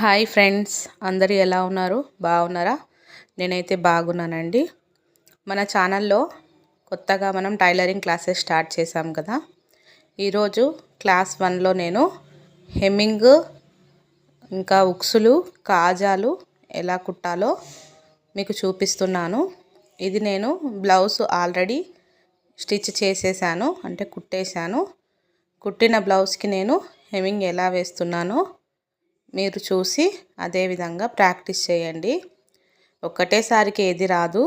Hi friends అందరు ఎలా ఉన్నారు? బాగున్నారా? నేనైతే బాగున్నానండి. మన ఛానల్లో కొత్తగా మనం టైలరింగ్ క్లాసెస్ స్టార్ట్ చేసాం కదా. ఈరోజు క్లాస్ వన్లో నేను హెమ్మింగ్ ఇంకా ఉక్సులు కాజాలు ఎలా కుట్టాలో మీకు చూపిస్తున్నాను. ఇది నేను బ్లౌజ్ ఆల్రెడీ స్టిచ్ చేసేసాను అంటే కుట్టేశాను. కుట్టిన బ్లౌజ్కి నేను హెమ్మింగ్ ఎలా వేస్తున్నానో మీరు చూసి అదేవిధంగా ప్రాక్టీస్ చేయండి. ఒక్కటేసారికి ఏది రాదు.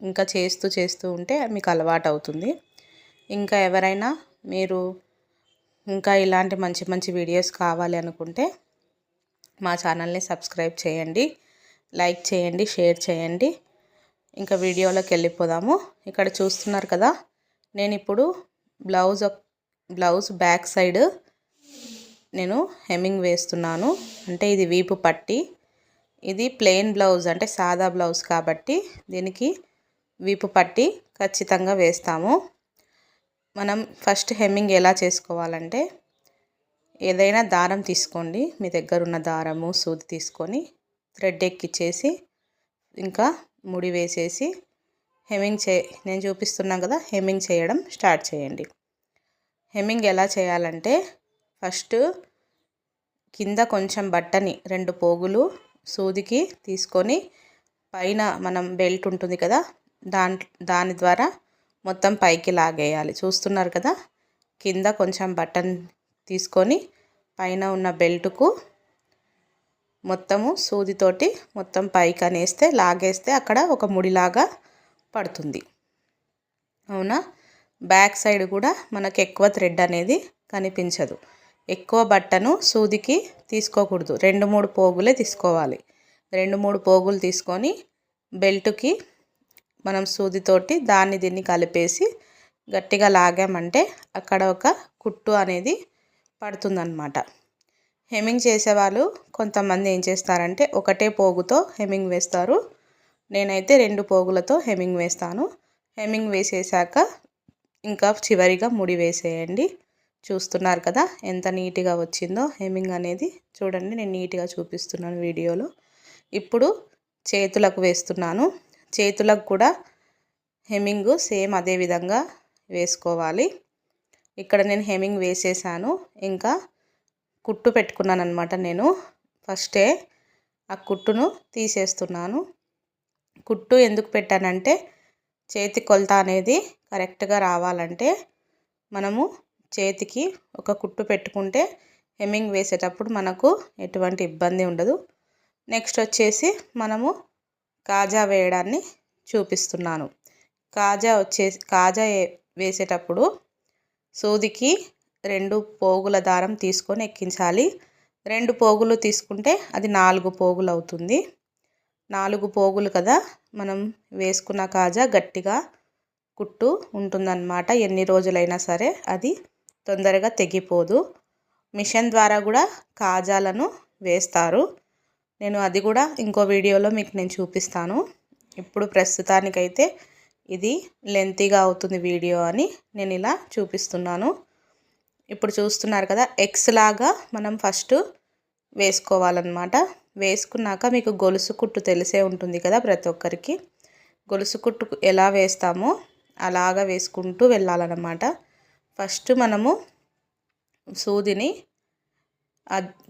ఇంకా చేస్తూ చేస్తూ ఉంటే మీకు అలవాటు అవుతుంది. ఇంకా ఎవరైనా మీరు ఇంకా ఇలాంటి మంచి మంచి వీడియోస్ కావాలి అనుకుంటే మా ఛానల్ని సబ్స్క్రైబ్ చేయండి. లైక్ చేయండి షేర్ చేయండి. ఇంకా వీడియోలోకి వెళ్ళిపోదాము. ఇక్కడ చూస్తున్నారు కదా నేను ఇప్పుడు బ్లౌజ్ బ్లౌజ్ బ్యాక్ సైడ్ నేను హెమ్మింగ్ వేస్తున్నాను. అంటే ఇది వీపు పట్టి. ఇది ప్లెయిన్ బ్లౌజ్ అంటే సాదా బ్లౌజ్ కాబట్టి దీనికి వీపు పట్టి ఖచ్చితంగా వేస్తాము. మనం ఫస్ట్ హెమ్మింగ్ ఎలా చేసుకోవాలంటే ఏదైనా దారం తీసుకోండి. మీ దగ్గర ఉన్న దారము సూది తీసుకొని థ్రెడ్ ఎక్కిచ్చేసి ఇంకా ముడి వేసేసి హెమ్మింగ్ చే నేను చూపిస్తున్నాను కదా హెమ్మింగ్ చేయడం స్టార్ట్ చేయండి. హెమ్మింగ్ ఎలా చేయాలంటే ఫస్ట్ కింద కొంచెం బట్టని రెండు పోగులు సూదికి తీసుకొని పైన మనం బెల్ట్ ఉంటుంది కదా దాని దాని ద్వారా మొత్తం పైకి లాగేయాలి. చూస్తున్నారు కదా కింద కొంచెం బటన్ తీసుకొని పైన ఉన్న బెల్ట్కు మొత్తము సూదితోటి మొత్తం పైకి అనేస్తే లాగేస్తే అక్కడ ఒక ముడిలాగా పడుతుంది. అవునా? బ్యాక్ సైడ్ కూడా మనకు ఎక్కువ థ్రెడ్ అనేది కనిపించదు. ఎక్కువ బట్టను సూదికి తీసుకోకూడదు. రెండు మూడు పోగులే తీసుకోవాలి. రెండు మూడు పోగులు తీసుకొని బెల్ట్కి మనం సూదితోటి దాన్ని దీన్ని కలిపేసి గట్టిగా లాగామంటే అక్కడ ఒక కుట్టు అనేది పడుతుందన్నమాట. హెమ్మింగ్ చేసేవాళ్ళు కొంతమంది ఏం చేస్తారంటే ఒకటే పోగుతో హెమ్మింగ్ వేస్తారు. నేనైతే రెండు పోగులతో హెమ్మింగ్ వేస్తాను. హెమ్మింగ్ వేసేసాక ఇంకా చివరిగా ముడి వేసేయండి. చూస్తున్నారు కదా ఎంత నీట్గా వచ్చిందో హెమ్మింగ్ అనేది. చూడండి నేను నీట్గా చూపిస్తున్నాను వీడియోలో. ఇప్పుడు చేతులకు వేస్తున్నాను. చేతులకు కూడా హెమ్మింగ్ సేమ్ అదే విధంగా వేసుకోవాలి. ఇక్కడ నేను హెమ్మింగ్ వేసేసాను. ఇంకా కుట్టు పెట్టుకున్నాను అనమాట నేను. ఫస్టే ఆ కుట్టును తీసేస్తున్నాను. కుట్టు ఎందుకు పెట్టానంటే చేతి కొలత అనేది కరెక్ట్గా రావాలంటే మనము చేతికి ఒక కుట్టు పెట్టుకుంటే హెమ్మింగ్ వేసేటప్పుడు మనకు ఎటువంటి ఇబ్బంది ఉండదు. నెక్స్ట్ వచ్చేసి మనము కాజా వేయడాన్ని చూపిస్తున్నాను. కాజా వచ్చేసి కాజా వేసేటప్పుడు సూదికి రెండు పోగుల దారం తీసుకొని ఎక్కించాలి. రెండు పోగులు తీసుకుంటే అది నాలుగు పోగులు అవుతుంది. నాలుగు పోగులు కదా మనం వేసుకున్న కాజా గట్టిగా కుట్టు ఉంటుందన్నమాట. ఎన్ని రోజులైనా సరే అది తొందరగా తెగిపోదు. మిషన్ ద్వారా కూడా కాజాలను వేస్తారు. నేను అది కూడా ఇంకో వీడియోలో మీకు నేను చూపిస్తాను. ఇప్పుడు ప్రస్తుతానికైతే ఇది లెంతీగా అవుతుంది వీడియో అని నేను ఇలా చూపిస్తున్నాను. ఇప్పుడు చూస్తున్నారు కదా ఎక్స్ లాగా మనం ఫస్ట్ వేసుకోవాలన్నమాట. వేసుకున్నాక మీకు గొలుసు కుట్టు తెలిసే ఉంటుంది కదా ప్రతి ఒక్కరికి. గొలుసు కుట్టు ఎలా వేస్తామో అలాగా వేసుకుంటూ వెళ్ళాలన్నమాట. ఫస్ట్ మనము సూదిని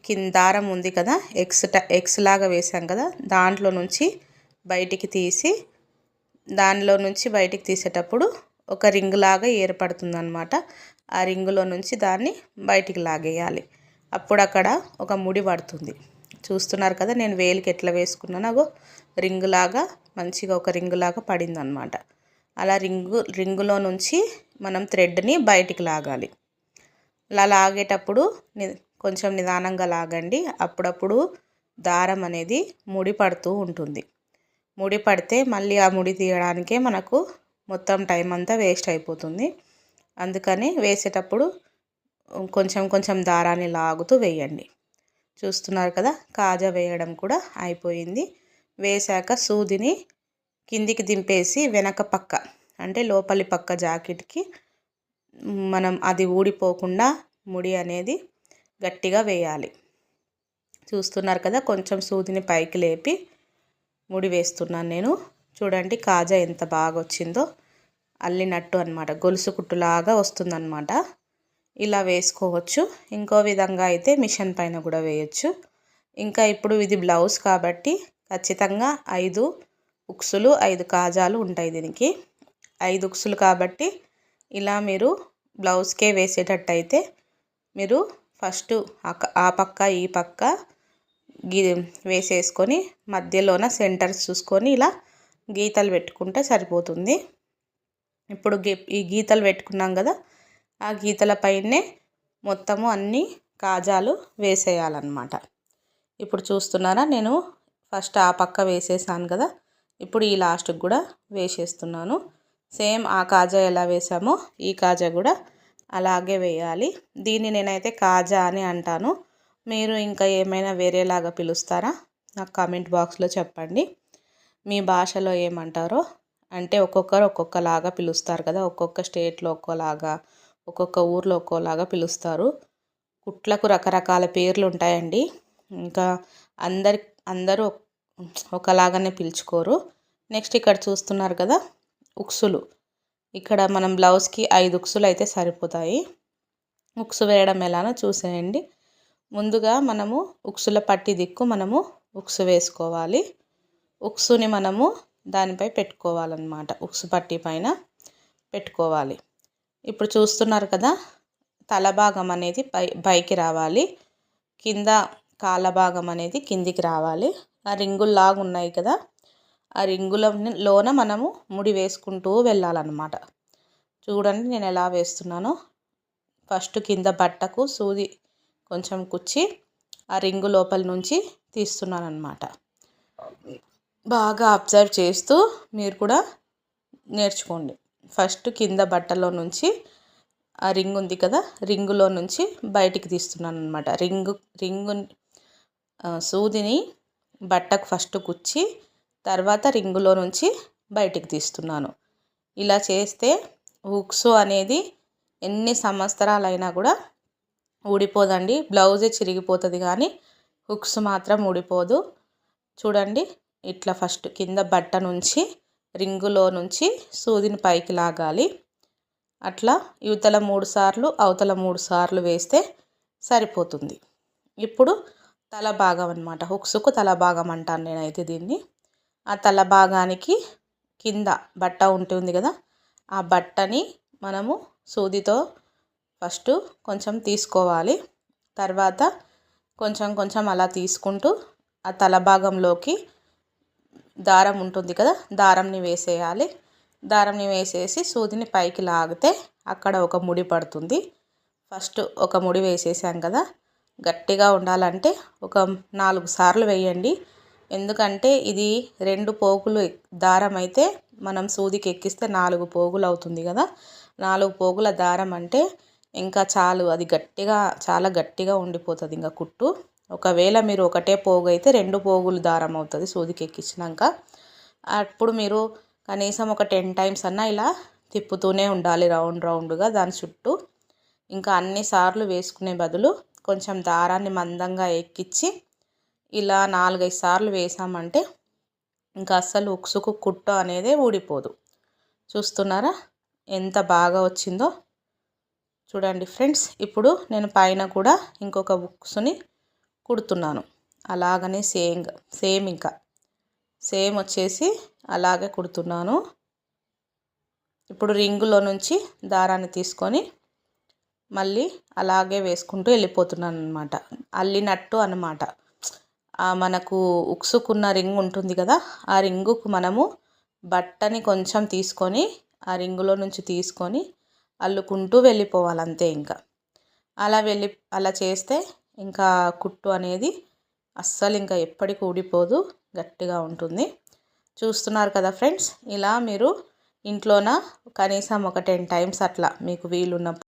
కింద దారం ఉంది కదా ఎక్స్ ఎక్స్ లాగా వేసాం కదా దాంట్లో నుంచి బయటికి తీసి దానిలో నుంచి బయటికి తీసేటప్పుడు ఒక రింగ్ లాగా ఏర్పడుతుంది అనమాట ఆ రింగులో నుంచి దాన్ని బయటికి లాగేయాలి. అప్పుడు అక్కడ ఒక ముడి పడుతుంది. చూస్తున్నారు కదా నేను వేలికి ఎట్లా వేసుకున్నాను అగో లాగా మంచిగా ఒక రింగ్ లాగా పడింది అనమాట అలా రింగు రింగులో నుంచి మనం థ్రెడ్ని బయటికి లాగాలి. అలా లాగేటప్పుడు కొంచెం నిదానంగా లాగండి. అప్పుడప్పుడు దారం అనేది ముడి పడుతూ ఉంటుంది. ముడి పడితే మళ్ళీ ఆ ముడి తీయడానికే మనకు మొత్తం టైం అంతా వేస్ట్ అయిపోతుంది. అందుకని వేసేటప్పుడు కొంచెం కొంచెం దారాన్ని లాగుతూ వేయండి. చూస్తున్నారు కదా కాజా వేయడం కూడా అయిపోయింది. వేశాక సూదిని కిందికి దింపేసి వెనక పక్క అంటే లోపలి పక్క జాకెట్కి మనం అది ఊడిపోకుండా ముడి అనేది గట్టిగా వేయాలి. చూస్తున్నారు కదా కొంచెం సూదిని పైకి లేపి ముడి వేస్తున్నాను నేను. చూడండి కాజా ఎంత బాగా వచ్చిందో అల్లినట్టు అనమాట గొలుసు కుట్టులాగా వస్తుందన్నమాట. ఇలా వేసుకోవచ్చు. ఇంకో విధంగా అయితే మిషన్ పైన కూడా వేయచ్చు. ఇంకా ఇప్పుడు ఇది బ్లౌజ్ కాబట్టి ఖచ్చితంగా ఐదు ఉక్సులు ఐదు కాజాలు ఉంటాయి దీనికి. ఐదు ఉక్సులు కాబట్టి ఇలా మీరు బ్లౌజ్కే వేసేటట్టయితే మీరు ఫస్ట్ ఆ పక్క ఈ పక్క గీ వేసేసుకొని మధ్యలోన సెంటర్ చూసుకొని ఇలా గీతలు పెట్టుకుంటే సరిపోతుంది. ఇప్పుడు ఈ గీతలు పెట్టుకున్నాం కదా ఆ గీతల పైనే మొత్తము అన్ని కాజాలు వేసేయాలన్నమాట. ఇప్పుడు చూస్తున్నారా నేను ఫస్ట్ ఆ పక్క వేసేసాను కదా ఇప్పుడు ఈ లాస్ట్కి కూడా వేసేస్తున్నాను. సేమ్ ఆ కాజా ఎలా వేసామో ఈ కాజా కూడా అలాగే వేయాలి. దీన్ని నేనైతే కాజా అని అంటాను. మీరు ఇంకా ఏమైనా వేరేలాగా పిలుస్తారా? నాకు కామెంట్ బాక్స్లో చెప్పండి. మీ భాషలో ఏమంటారో? అంటే ఒక్కొక్కరు ఒక్కొక్కలాగా పిలుస్తారు కదా. ఒక్కొక్క స్టేట్లో ఒక్కోలాగా ఒక్కొక్క ఊర్లో ఒక్కోలాగా పిలుస్తారు. కుట్లకు రకరకాల పేర్లు ఉంటాయండి. ఇంకా అందరి అందరూ ఒకలాగానే పిలుచుకోరు. నెక్స్ట్ ఇక్కడ చూస్తున్నారు కదా ఉక్సులు. ఇక్కడ మనం బ్లౌజ్కి ఐదు ఉక్సులు అయితే సరిపోతాయి. ఉక్సు వేయడం ఎలానో చూసేయండి. ముందుగా మనము ఉక్సుల పట్టి దిక్కు మనము ఉక్సు వేసుకోవాలి. ఉక్సుని మనము దానిపై పెట్టుకోవాలన్నమాట. ఉక్సు పట్టి పైన పెట్టుకోవాలి. ఇప్పుడు చూస్తున్నారు కదా తల భాగం అనేది పై పైకి రావాలి. కింద కాళ్ళ భాగం అనేది కిందికి రావాలి. ఆ రింగుల్లాగా ఉన్నాయి కదా ఆ రింగులలోన మనము ముడి వేసుకుంటూ వెళ్ళాలన్నమాట. చూడండి నేను ఎలా వేస్తున్నానో. ఫస్ట్ కింద బట్టకు సూది కొంచెం కుచ్చి ఆ రింగు లోపల నుంచి తీస్తున్నాను అనమాట బాగా అబ్జర్వ్ చేస్తూ మీరు కూడా నేర్చుకోండి. ఫస్ట్ కింద బట్టలో నుంచి ఆ రింగ్ ఉంది కదా రింగులో నుంచి బయటికి తీస్తున్నాను అనమాట రింగు రింగు సూదిని బట్టకు ఫస్ట్ కుచ్చి తర్వాత రింగులో నుంచి బయటికి తీస్తున్నాను. ఇలా చేస్తే హుక్స్ అనేది ఎన్ని సంవత్సరాలైనా కూడా ఊడిపోదండి. బ్లౌజే చిరిగిపోతుంది కానీ హుక్స్ మాత్రం ఊడిపోదు. చూడండి ఇట్లా ఫస్ట్ కింద బట్ట నుంచి రింగులో నుంచి సూదిని పైకి లాగాలి. అట్లా యువతల మూడు సార్లు అవతల మూడు సార్లు వేస్తే సరిపోతుంది. ఇప్పుడు తల భాగం అనమాట హుక్స్కు తల భాగం అంటాను నేనైతే దీన్ని. ఆ తల భాగానికి కింద బట్ట ఉంటుంది కదా ఆ బట్టని మనము సూదితో ఫస్ట్ కొంచెం తీసుకోవాలి. తర్వాత కొంచెం కొంచెం అలా తీసుకుంటూ ఆ తల భాగంలోకి దారం ఉంటుంది కదా దారంని వేసేయాలి. దారంని వేసేసి సూదిని పైకి లాగితే అక్కడ ఒక ముడి పడుతుంది. ఫస్ట్ ఒక ముడి వేసేసాం కదా గట్టిగా ఉండాలంటే ఒక నాలుగు సార్లు వేయండి. ఎందుకంటే ఇది రెండు పోగులు దారం అయితే మనం సూదికి ఎక్కిస్తే నాలుగు పోగులు అవుతుంది కదా. నాలుగు పోగుల దారం అంటే ఇంకా చాలు అది గట్టిగా చాలా గట్టిగా ఉండిపోతుంది ఇంకా కుట్టు. ఒకవేళ మీరు ఒకటే పోగు అయితే రెండు పోగులు దారం అవుతుంది సూదికి ఎక్కించినాక. అప్పుడు మీరు కనీసం ఒక టెన్ టైమ్స్ అన్నా ఇలా తిప్పుతూనే ఉండాలి రౌండ్ రౌండ్గా దాని చుట్టూ. ఇంకా అన్నిసార్లు వేసుకునే బదులు కొంచెం దారాన్ని మందంగా ఎక్కించి ఇలా నాలుగైదు సార్లు వేసామంటే ఇంకా అస్సలు ఉక్సుకు కుట్ట అనేది ఊడిపోదు. చూస్తున్నారా? ఎంత బాగా వచ్చిందో? చూడండి ఫ్రెండ్స్ ఇప్పుడు నేను పైన కూడా ఇంకొక ఉక్సుని కుడుతున్నాను. అలాగనే సేమ్ సేమ్ ఇంకా. సేమ్ వచ్చేసి అలాగే కుడుతున్నాను. ఇప్పుడు రింగులో నుంచి దారాన్ని తీసుకొని మళ్ళీ అలాగే వేసుకుంటూ వెళ్ళిపోతున్నాను అనమాట అల్లినట్టు అనమాట మనకు ఉక్సుకున్న రింగ్ ఉంటుంది కదా ఆ రింగుకు మనము బట్టని కొంచెం తీసుకొని ఆ రింగులో నుంచి తీసుకొని అల్లుకుంటూ వెళ్ళిపోవాలి అంతే ఇంకా. అలా వెళ్ళి అలా చేస్తే ఇంకా కుట్టు అనేది అస్సలు ఇంకా ఎప్పటికి ఊడిపోదు గట్టిగా ఉంటుంది. చూస్తున్నారు కదా ఫ్రెండ్స్ ఇలా మీరు ఇంట్లోన కనీసం ఒక టెన్ టైమ్స్ అట్లా మీకు వీలున్నప్పుడు